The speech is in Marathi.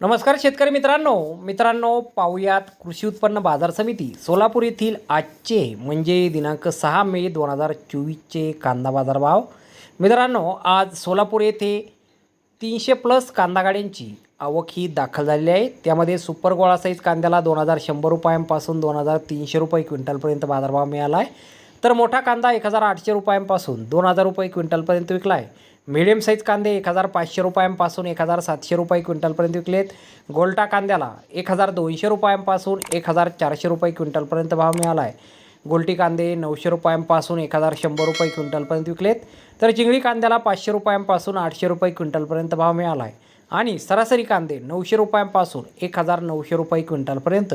नमस्कार शेतकरी मित्रांनो. मित्रांनो पाहुयात कृषी उत्पन्न बाजार समिती सोलापूर येथील आजचे म्हणजे दिनांक सहा मे दोन हजार चोवीसचे कांदा बाजार भाव मित्रांनो आज सोलापूर येथे तीनशे प्लस कांदा गाड्यांची आवक ही दाखल झालेली आहे. त्यामध्ये सुपर गोळा साईज कांद्याला दोन हजार शंभर रुपयांपासून दोन हजार तीनशे रुपये क्विंटलपर्यंत बाजारभाव मिळाला आहे. तर मोठा कांदा एक हजार आठशे रुपयांपासून दोन हजार रुपये क्विंटलपर्यंत विकला आहे. मिडियम साईज कांदे एक हजार पाचशे रुपयांपासून एक हजार सातशे रुपये क्विंटलपर्यंत विकलेत. गोल्टा कांद्याला एक हजार दोनशे रुपयांपासून एक हजार चारशे रुपये क्विंटलपर्यंत भाव मिळाला आहे गोल्टी कांदे नऊशे रुपयांपासून एक हजार शंभर रुपये क्विंटलपर्यंत विकलेत. तर चिंगळी कांद्याला पाचशे रुपयांपासून आठशे रुपये क्विंटलपर्यंत भाव मिळाला आहे आणि सरासरी कांदे नऊशे रुपयांपासून एक हजार नऊशे रुपये क्विंटलपर्यंत